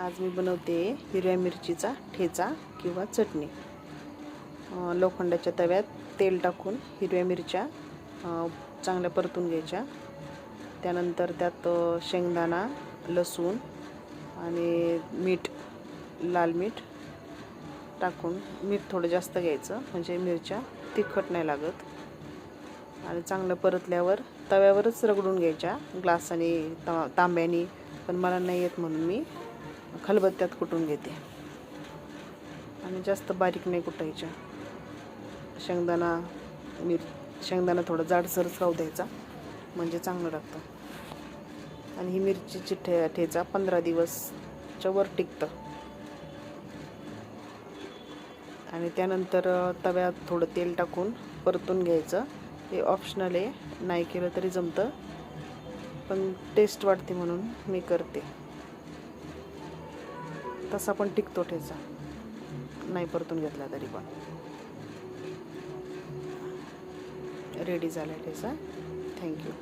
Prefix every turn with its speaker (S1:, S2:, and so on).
S1: आज मी बनवते हिरव्या मिरचीचा ठेचा किंवा चटणी. लोखंडाच्या तव्यात तेल टाकून हिरव्या मिरच्या चांगल्या परतून घ्यायच्या. त्यानंतर त्यात शेंगदाणा लसूण आणि मीठ लाल मीठ टाकून मीठ थोडं जास्त घ्यायचं म्हणजे मिरच्या तिखट नाही लागत. आणि चांगलं परतल्यावर तव्यावरच रगडून घ्यायच्या. ग्लासाने ता तांब्याने पण मला नाही येत म्हणून मी खलबत्त्यात कुटून घेते? आणि जास्त बारीक नाही कुटायच्या. शेंगदाणा मिर शेंगदाणा थोडं जाडसरच राहू द्यायचा म्हणजे चांगलं लागतं. आणि ही मिरचीची ठे ठेचा पंधरा दिवसच्या वर टिकतं. आणि त्यानंतर तव्यात थोडं तेल टाकून परतून घ्यायचं. हे ऑप्शनल आहे. नाही केलं तरी जमतं. पण टेस्ट वाटते म्हणून मी करते. तसा पण टिकतो ठेचा. नाही परतून घेतला तरी पण. रेडी झाला ठेचा. थँक्यू